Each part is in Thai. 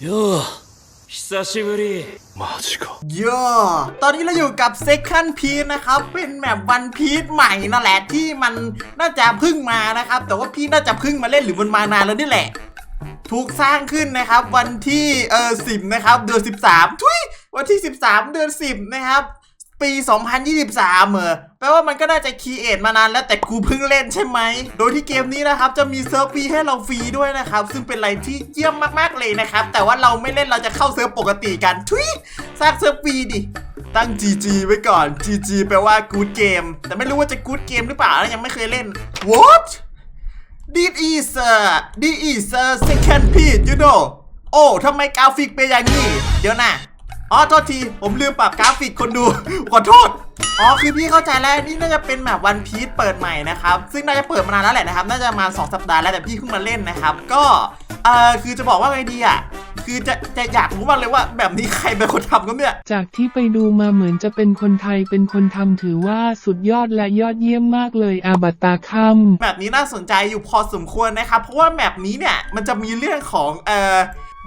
よう久しぶりマジか ย่อตอนนี้เราอยู่กับ Second Piece นะครับ เป็นแมปวันพีชใหม่นั่นแหละที่มันน่าจะเพึ่งมานะครับ แต่ว่าพี่น่าจะเพึ่งมาเล่นหรือมันมานานแล้วนี่แหละ ถูกสร้างขึ้นนะครับ วันที่เออสิบนะครับ เดือน13 ทุยวันที่ 13 เดือน 10 นะครับ ปี 2023เออแปลว่ามันก็น่าจะคีเอทมานานแล้วแต่กูเพิ่งเล่นใช่ไหม โดยที่เกมนี้นะครับ จะมีเซิร์ฟฟรีให้เราฟรีด้วยนะครับ ซึ่งเป็นอะไรที่เยี่ยมมากๆเลยนะครับ แต่ว่าเราไม่เล่นเราจะเข้าเซิร์ฟปกติกันทุยสร้างเซิร์ฟฟรีดิ ตั้ง GG ไว้ก่อน GG แปลว่า good game แต่ไม่รู้ว่าจะ good game หรือเปล่านะยังไม่เคยเล่น what This is a this is a second piece you know โอ้ทำไมกราฟิกเป็นอย่างนี้ เดี๋ยวนะ อ๋อโทษที ผมลืมปรับกราฟิกคนดูขอโทษอ๋อคือพี่เข้าใจแล้วนี่น่าจะเป็นแบบวันพีชเปิดใหม่นะครับ ซึ่งน่าจะเปิดมานานแล้วแหละนะครับ น่าจะมา 2 สัปดาห์แล้วแต่พี่เพิ่งมาเล่นนะครับ ก็เอ่อคือจะบอกว่าไงดีอะคือจะจะอยากรู้มากเลยว่าแบบนี้ใครเป็นคนทำกันเนี่ย จากที่ไปดูมาเหมือนจะเป็นคนไทยเป็นคนทำถือว่าสุดยอดและยอดเยี่ยมมากเลยอาบัตตาคัมแบบนี้น่าสนใจอยู่พอสมควรนะครับ เพราะว่าแบบนี้เนี่ยมันจะมีเรื่องของเอ่อ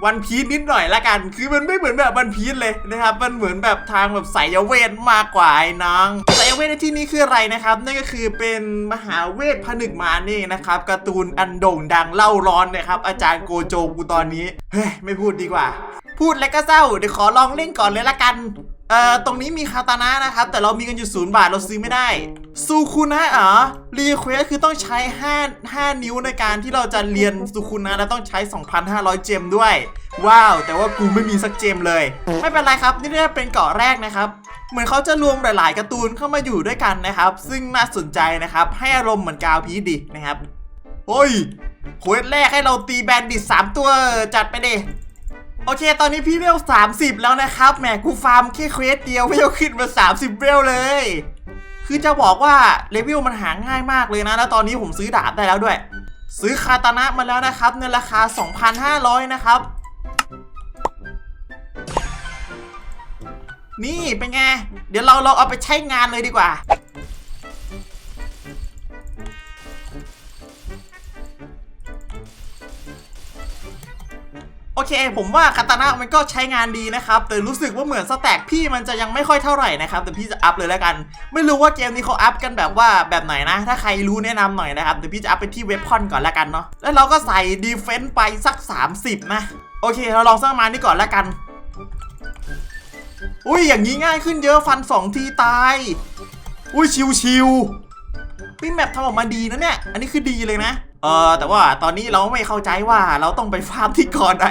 วันพีชนิดหน่อยละกัน คือมันไม่เหมือนแบบวันพีชเลยนะครับ มันเหมือนแบบทางแบบสายเวทมากกว่าไอ้น้องสายเวทในที่นี้คืออะไรนะครับ นั่นก็คือเป็นมหาเวทผนึกมานี่นะครับ การ์ตูนอันโด่งดังเล่าร้อนนะครับ อาจารย์โกโจกูตอนนี้ เฮ้ย ไม่พูดดีกว่า พูดแล้วก็เศร้า เดี๋ยวขอลองเล่นก่อนเลยละกัน เอ่อตรงนี้มีคาตานะนะครับ แต่เรามีกันอยู่ศูนย์บาทเราซื้อไม่ได้ซูคุนะเหรอรีเควสคือต้องใช้5 5นิ้วในการที่เราจะเรียนซูคุนะแล้วต้องใช้ 2,500 เจมด้วย ว้าว แต่ว่ากูไม่มีสักเจมเลย ไม่เป็นไรครับ นี่ได้เป็นเกาะแรกนะครับ เหมือนเขาจะรวมหลาย ๆ การ์ตูนเข้ามาอยู่ด้วยกันนะครับ ซึ่งน่าสนใจนะครับ ให้อารมณ์เหมือนกาวพีดินะครับเฮ้ยเควสแรกให้เราตีแบนดิต3ตัวจัดไปดิ โอเค ตอนนี้พี่เวล 30 แล้วนะครับ แหม กูฟาร์มแค่เควสเดียวเวลขึ้นมา 30 เวลเลย คือจะบอกว่าเลเวลมันหาง่ายมากเลยนะ แล้วตอนนี้ผมซื้อดาบได้แล้วด้วย ซื้อคาตานะมาแล้วนะครับในราคา 2,500 นะครับ นี่เป็นไง เดี๋ยวเราเราเอาไปใช้งานเลยดีกว่า เค ผมว่าคาตานะมันก็ใช้งานดีนะครับ แต่รู้สึกว่าเหมือนสแต็กพี่มันจะยังไม่ค่อยเท่าไหร่นะครับ แต่พี่จะอัพเลยแล้วกัน ไม่รู้ว่าเกมนี้เขาอัพกันแบบว่าแบบไหนนะ ถ้าใครรู้แนะนำหน่อยนะครับ เดี๋ยวพี่จะอัพไปที่เว็บพอนก่อนแล้วกันเนาะ แล้วเราก็ใส่ดีเฟนต์ไปสัก 30 นะ โอเค เราลองสร้างมานี่ก่อนแล้วกัน อุ้ย อย่างนี้ง่ายขึ้นเยอะ ฟัน 2 ทีตาย อุ้ยชิวๆพี่แมปทำออกมาดีนะเนี่ย อันนี้คือดีเลยนะ เออแต่ว่าตอนนี้เราไม่เข้าใจว่าเราต้องไปฟาร์มที่เกาะไหน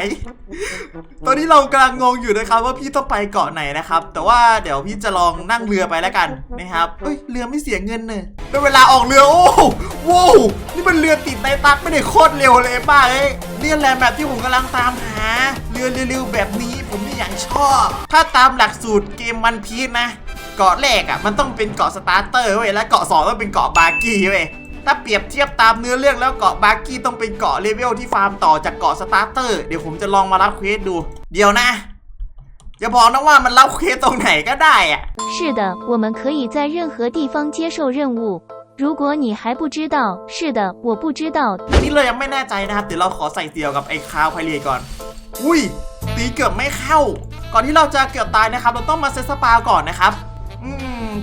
ตอนนี้เรากำลังงงอยู่นะครับ ว่าพี่ต้องไปเกาะไหนนะครับ แต่ว่าเดี๋ยวพี่จะลองนั่งเรือไปแล้วกันนะครับเอ้ยเรือไม่เสียเงินเนอะได้เวลาออกเรือโอ้โหว้าวนี่มันเรือติดไตตักไม่ได้โคตรเร็วเลยป้าเอ้ยนี่แหละแบบที่ผมกำลังตามหาเรือเร็วๆแบบนี้ผมนี่อย่างชอบ ถ้าตามหลักสูตรเกมวันพีชนะเกาะแรกอะมันต้องเป็นเกาะสตาร์เตอร์เว้ยและเกาะสองต้องเป็นเกาะบาร์กี้เว้ย ถ้าเปรียบเทียบตามเนื้อเรื่องแล้วเกาะบาร์กี้ต้องเป็นเกาะเลเวลที่ฟาร์มต่อจากเกาะสตาร์เตอร์เดี๋ยวผมจะลองมารับเควสดู เดี๋ยวนะ อย่าบอกนะว่ามันรับเควสตรงไหนก็ได้อ่ะ 是的，我们可以在任何地方接受任务。如果你还不知道，是的，我不知道。 อันนี้เรายังไม่แน่ใจนะครับเดี๋ยวเราขอใส่เดียวกับไอ้คาวไพเรียก่อน อุ้ย ตีเกือบไม่เข้า ก่อนที่เราจะเกือบตายนะครับ เราต้องมาเซตสปาก่อนนะครับ อืม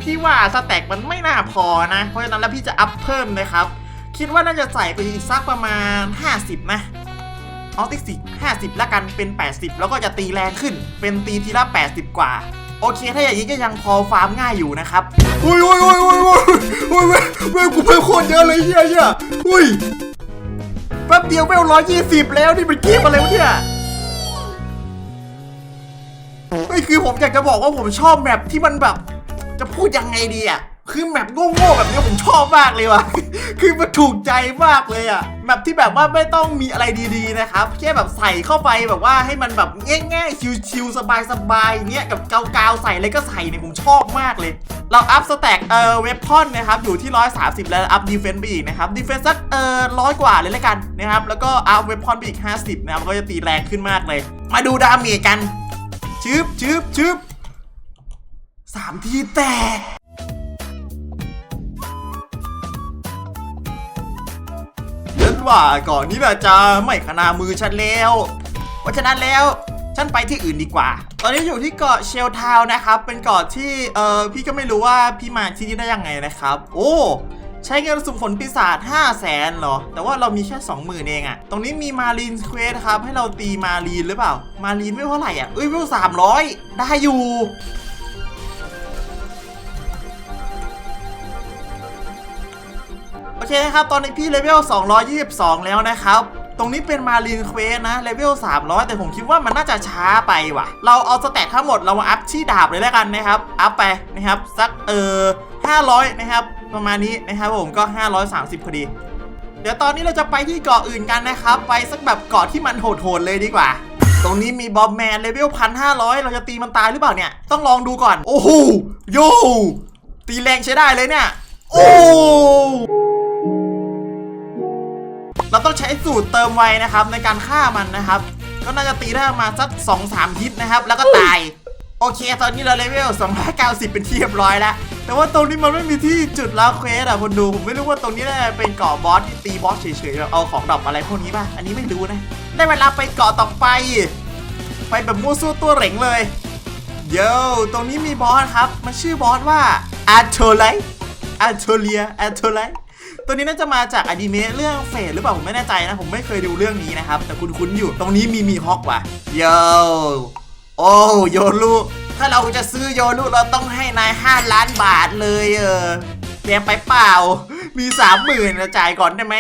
พี่ว่าสแต็กมันไม่น่าพอนะ เพราะฉะนั้นแล้วพี่จะอัพเพิ่มนะครับ คิดว่าน่าจะใส่ไปอีกสักประมาณ 50 นะเอาติ๊กสิ50ละกันเป็น 80 แล้วก็จะตีแรงขึ้น เป็นตีทีละ 80 กว่า โอเค ถ้าอย่างนี้ก็ยังพอฟาร์มง่ายอยู่นะครับ อุ้ยอุ้ยอุ้ยอุ้ยอุ้ยอุ้ยเว้ยเว้ยกูเพิ่มโคตรเยอะเลยเฮียเฮียอุ้ยแป๊บเดียวเวลร้อยยี่สิบแล้วนี่เป็นเกมอะไรวะเนี่ยเฮ้คือผมอยากจะบอกว่าผมชอบแมปที่มันแบบ จะพูดยังไงดีอะคือแมปโง่ๆแบบนี้ผมชอบมากเลยว่ะ คือมันถูกใจมากเลยอะแมปที่แบบว่าไม่ต้องมีอะไรดีๆนะครับแค่แบบใส่เข้าไปแบบว่าให้มันแบบง่ายๆชิวๆสบายๆอย่างเงี้ยกับกาวๆใส่อะไรก็ใส่เนี่ยผมชอบมากเลย เราอัพสแต็กเอ่อเวพอนนะครับอยู่ที่ 130 แล้วอัพดีเฟนซ์ไปอีกนะครับดีเฟนซ์สักเอ่อร้อยกว่าเลยแล้วกันนะครับแล้วก็อัพเวพอนไปอีก 50 นะครับก็จะตีแรงขึ้นมากเลย มาดูดาเมจกันชึบชึบชึบ สามทีแตกฉันว่าก่อนนี้น่าจะไม่ขนามือฉันแล้ว เพราะฉะนั้นแล้วฉันไปที่อื่นดีกว่า ตอนนี้อยู่ที่เกาะเชลทาวนะครับ เป็นเกาะที่เอ่อพี่ก็ไม่รู้ว่าพี่มาที่นี่ได้ยังไงนะครับ โอ้ใช้เงินสุ่มผลปีศาจ5 0 0แสนเหรอ แต่ว่าเรามีแค่ 20,000 เองอะตรงนี้มีมารีนเควสครับ ให้เราตีมารีนหรือเปล่า มารีนไม่เท่าไหร่อะเอ้ยไม่300ได้อยู่ เคนะครับ ตอนนี้พี่เลเวล 222 แล้วนะครับ ตรงนี้เป็นมารีนเควสนะ เลเวล 300 แต่ผมคิดว่ามันน่าจะช้าไปว่ะ เราเอาสแตททั้งหมดเรามาอัพที่ดาบเลยแล้วกันนะครับ อัพไปนะครับ สักเออ500 นะครับ ประมาณนี้นะครับผมก็ 530พอดี เดี๋ยวตอนนี้เราจะไปที่เกาะอื่นกันนะครับ ไปสักแบบเกาะที่มันโหดๆเลยดีกว่าตรงนี้มีบอมแมนเลเวลพันห้าร้อยเราจะตีมันตายหรือเปล่าเนี่ย ต้องลองดูก่อน โอ้โหโยตีแรงใช้ได้เลยเนี่ย โอ้ เราต้องใช้สูตรเติมไวนะครับในการฆ่ามันนะครับ ก็น่าจะตีได้มาสัก2 3ฮิตนะครับ แล้วก็ตาย โอเค ตอนนี้เราเลเวล290 เป็นที่เรียบร้อยแล้ว แต่ว่าตรงนี้มันไม่มีที่จุดลาเควสอะคนดู ผมไม่รู้ว่าตรงนี้น่าจะเป็นเกาะบอสที่ตีบอสเฉยๆแบบเอาของดรอปอะไรพวกนี้ป่ะ อันนี้ไม่รู้นะ ได้เวลาไปเกาะต่อไป ไปแบบมั่วซั่วตัวเหร่งเลย เย้ตรงนี้มีบอสครับ มันชื่อบอสว่าอาร์โทไลอาร์โทเลียอาร์โทไล ตัวนี้น่าจะมาจากอนิเมะเรื่องเฟดหรือเปล่าผมไม่แน่ใจนะ ผมไม่เคยดูเรื่องนี้นะครับ แต่คุณคุ้นอยู่ตรงนี้มีมีฮอกว่ะเย้โอ้โยรุถ้าเราจะซื้อโยรุเราต้องให้นาย5ล้านบาทเลยเออเตรียมไปเปล่า มีสามหมื่นจ่ายก่อนได้ไหม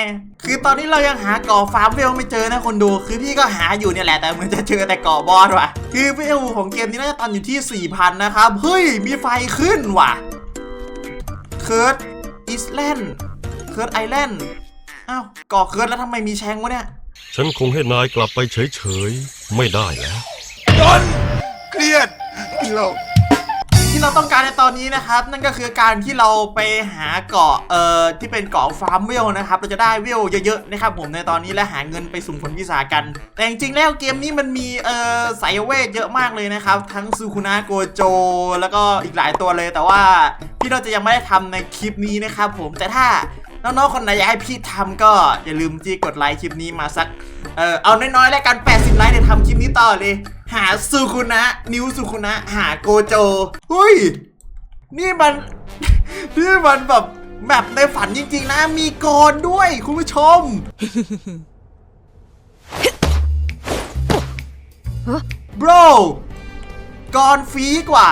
คือตอนนี้เรายังหากาะฟาร์มเวลไม่เจอนะคนดู คือพี่ก็หาอยู่เนี่ยแหละแต่เหมือนจะเจอแต่กาะบอสว่ะ คือเวลของเกมนี้น่าจะตันอยู่ที่ 4,000 นะครับ เฮ้ย มีไฟขึ้นว่ะเคิร์ดอิสแลนด์ เคิร์ดไอแลนด์อ้าวเกาะเคิร์ดแล้วทำไมมีแชงวะเนี่ยฉันคงให้นายกลับไปเฉยๆ ไม่ได้แล้วจนเครียดโลกที่เราต้องการในตอนนี้นะครับ นั่นก็คือการที่เราไปหาเกาะเอ่อที่เป็นเกาะฟาร์มเวลนะครับ เราจะได้เวลเยอะๆนะครับผมในตอนนี้และหาเงินไปสุ่มผลวิสากัน แต่จริงๆแล้วเกมนี้มันมีเอ่อสายเวทเยอะมากเลยนะครับ ทั้งซูคุนะโกโจ แล้วก็อีกหลายตัวเลยแต่ว่าพี่เราจะยังไม่ได้ทำในคลิปนี้นะครับผมแต่ถ้า น้องๆคนไหนอยากให้พี่ทำก็อย่าลืมที่กดไลค์คลิปนี้มาสักเออเอาน้อยๆแล้วกัน 80 ไลค์เดี๋ยวทำคลิปนี้ต่อเลย หาซูคุนะ นิ้วซูคุนะ หาโกโจเฮ้ย นี่มัน นี่มันแบบแบบในฝันจริงๆนะ มีกรด้วยคุณผู้ชมบรกรฟรีกว่า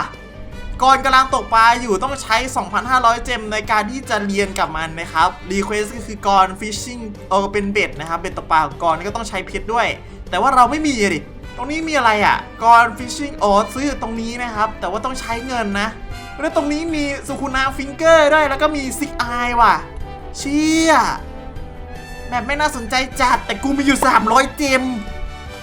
กรกำลังตกปลาอยู่ต้องใช้ 2,500 เจมในการที่จะเรียนกับมันนะครับรีเควสก็คือกรฟิชชิ่งเออเป็นเบ็ดนะครับเบ็ดตกปลาของกรนี่ก็ต้องใช้เพชรด้วย แต่ว่าเราไม่มีดิตรงนี้มีอะไรอะกรฟิชชิ่งอ๋อซื้อตรงนี้นะครับ แต่ว่าต้องใช้เงินนะ แล้วตรงนี้มีสุคุนาฟิงเกอร์ด้วยแล้วก็มีซิกอายว่ะ เชี่ยแบบไม่น่าสนใจจัดแต่กูมีอยู่ 300 เจม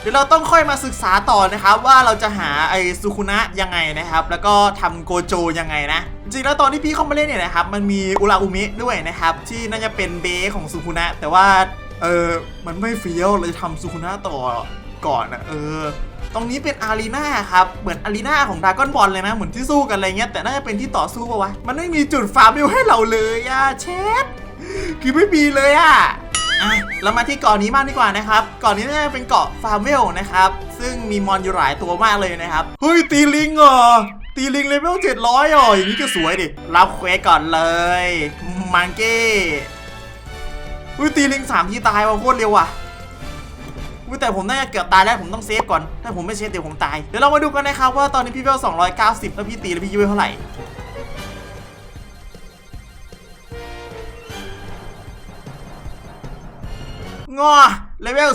ดี๋ยวเราต้องค่อยมาศึกษาต่อนะครับว่าเราจะหาไอสุคุนะยังไงนะครับ แล้วก็ทำโกโจยังไงนะจริงๆแล้วตอนที่พี่เข้ามาเล่นเนี่ยนะครับมันมีอุราอุมะด้วยนะครับที่น่าจะเป็นเบสของสุคุนะ แต่ว่าเออมันไม่เฟี้ยวเลยทำสุคุนะต่อก่อนนะเออตรงนี้เป็นอารีนาครับ เหมือนอารีนาของดากอนบอลเลยนะ เหมือนที่สู้กันอะไรเงี้ย แต่น่าจะเป็นที่ต่อสู้ปะวะ มันไม่มีจุดฟาร์มวิวให้เราเลยอะเชฟคือไม่มีเลยอะ อะเรามาที่เกาะนี้มากดีกว่านะครับเกาะนี้น่าจะเป็นเกาะฟาร์มเวลนะครับซึ่งมีมอนอยู่หลายตัวมากเลยนะครับเฮ้ยตีลิงเหรอตีลิงเลเวล700อะอย่างนี้ก็สวยดิรับเควสก่อนเลยมังเก้เฮ้ยตีลิงสามทีตายว่ะโคตรเร็วว่ะอุ๊ยแต่ผมน่าจะเกือบตายแล้วผมต้องเซฟก่อน ถ้าผมไม่เซฟเดี๋ยวผมตาย เดี๋ยวเรามาดูกันนะครับว่าตอนนี้พี่เวล290 แล้วพี่ตีแล้วพี่ยูเวลเท่าไหร่ งอเลเวล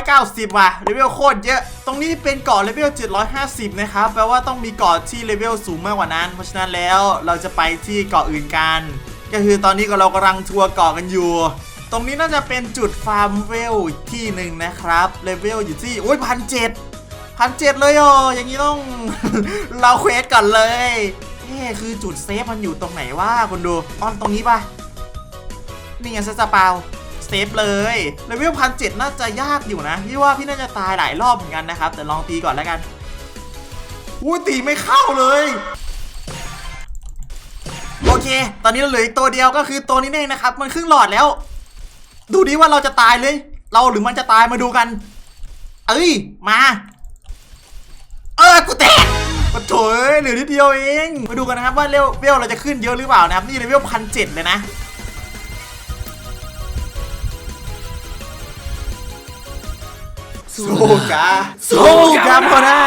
390 ว่ะ เลเวลโคตรเยอะ ตรงนี้เป็นเกาะเลเวล 750 นะครับ แปลว่าต้องมีเกาะที่เลเวลสูงมากกว่านั้น เพราะฉะนั้นแล้วเราจะไปที่เกาะอื่นกัน ก็คือตอนนี้ก็เรากำลังทัวร์เกาะกันอยู่ ตรงนี้น่าจะเป็นจุดฟาร์มเวลที่หนึ่งนะครับ เลเวลอยู่ที่ โอ้ยพันเจ็ดพันเจ็ดเลยอ๋ออย่างนี้ต้อง เราเควสก่อนเลยนี่คือจุดเซฟมันอยู่ตรงไหนวะคนดูอ้อนตรงนี้ปะนี่ไงเซสปาว เซฟเลยเลเวลพันเจ็ดน่าจะยากอยู่นะ พี่ว่าพี่น่าจะตายหลายรอบเหมือนกันนะครับ แต่ลองตีก่อนแล้วกันอู้ตีไม่เข้าเลยโอเค ตอนนี้เราเหลืออีกตัวเดียวก็คือตัวนี้เองนะครับ มันครึ่งหลอดแล้ว ดูดิว่าเราจะตายเลย เราหรือมันจะตายมาดูกัน เอ้ย มา เออ กูแตกปะโถอยเหลือนิดเดียวเอง มาดูกันนะครับว่าเลเวลเวลเราจะขึ้นเยอะหรือเปล่านะครับ นี่เลเวลพันเจ็ดเลยนะ สู้กาสู้กาพอนะ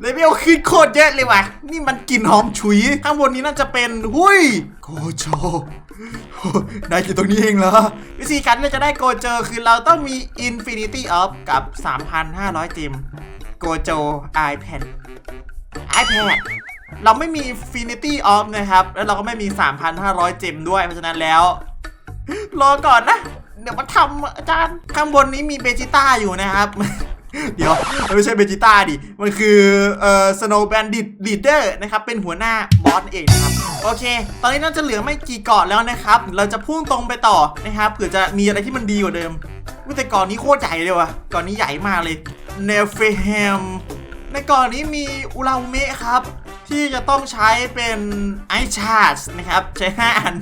เลเวลขึ้นโคตรเยอะเลยว่ะ นี่มันกลิ่นหอมฉุย ข้างบนนี้น่าจะเป็น หุยโกโจได้อยู่ตรงนี้เองเหรอ วิธีการที่เราจะได้โกโจคือเราต้องมี Infinity of กับ 3,500 จิม โกโจ iPad iPad เราไม่มี Infinity of นะครับ แล้วเราก็ไม่มี 3,500 จิมด้วย เพราะฉะนั้นแล้ว รอก่อนนะ เดี๋ยวมาทำอาจารย์ข้างบนนี้มีเบจิต้าอยู่นะครับ เดี๋ยวมันไม่ใช่เบจิต้าดิ มันคือเอ่อ Snow Bandit Leader นะครับ เป็นหัวหน้าบอสเองนะครับ โอเค ตอนนี้น่าจะเหลือไม่กี่เกาะแล้วนะครับ เราจะพุ่งตรงไปต่อนะครับเผื่อจะมีอะไรที่มันดีกว่าเดิมอุ๊ยแต่เกาะนี้โคตรใหญ่เลยว่ะเกาะนี้ใหญ่มากเลยเนฟเฮมในเกาะนี้มีอุราเมะครับ ที่จะต้องใช้เป็นไอชาร์ดนะครับ ใช้ 5 อัน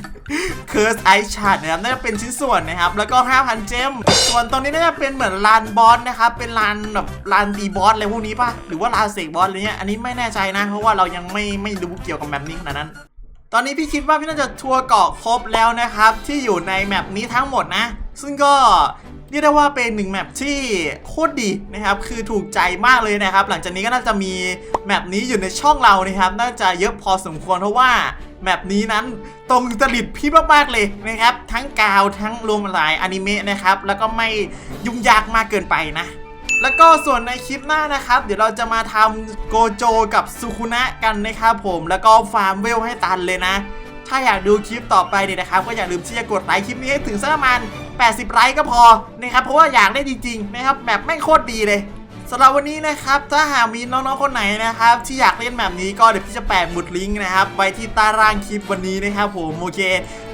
เคิร์สไอชาร์ดนะครับน่าจะเป็นชิ้นส่วนนะครับ แล้วก็ 5,000 เจม ส่วนตรงนี้น่าจะเป็นเหมือนลานบอสนะครับ เป็นลานแบบลานตีบอสอะไรพวกนี้ป่ะ หรือว่าลานเสกบอสอะไรเงี้ยอันนี้ไม่แน่ใจนะ เพราะว่าเรายังไม่ไม่รู้เกี่ยวกับแบบนี้ขนาดนั้นตอนนี้พี่คิดว่าพี่น่าจะทัวร์เกาะครบแล้วนะครับ ที่อยู่ในแมปนี้ทั้งหมดนะ ซึ่งก็ เรียกได้ว่าเป็นหนึ่งแมปที่โคตรดีนะครับคือถูกใจมากเลยนะครับ หลังจากนี้ก็น่าจะมีแมปนี้อยู่ในช่องเรานะครับ น่าจะเยอะพอสมควรเพราะว่าแมปนี้นั้นตรงจริตพี่มากๆเลยนะครับ ทั้งกาวทั้งรวมหลายอนิเมะนะครับ แล้วก็ไม่ยุ่งยากมากเกินไปนะแล้วก็ส่วนในคลิปหน้านะครับ เดี๋ยวเราจะมาทำโกโจกับสุคุนะกันนะครับผมแล้วก็ฟาร์มเวลให้ตันเลยนะ ถ้าอยากดูคลิปต่อไปเนี่ยนะครับ ก็อย่าลืมที่จะกดไลค์คลิปนี้ให้ถึงสักประมาณ 80 ไลค์ก็พอนะครับ เพราะว่าอยากได้จริงๆนะครับแบบแม่งโคตรดีเลยสำหรับวันนี้นะครับ ถ้าหากมีน้องๆคนไหนนะครับ ที่อยากเล่นแบบนี้ก็เดี๋ยวพี่จะแปะหมุดลิงก์นะครับไว้ที่ใต้ล่างคลิปวันนี้นะครับผมโอเค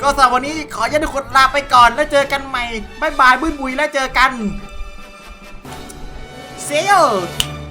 ก็สำหรับวันนี้ขออนุญาตทุกคนลาไปก่อนแล้วเจอกันใหม่บ๊ายบายบุยบุยแล้วเจอกัน See you!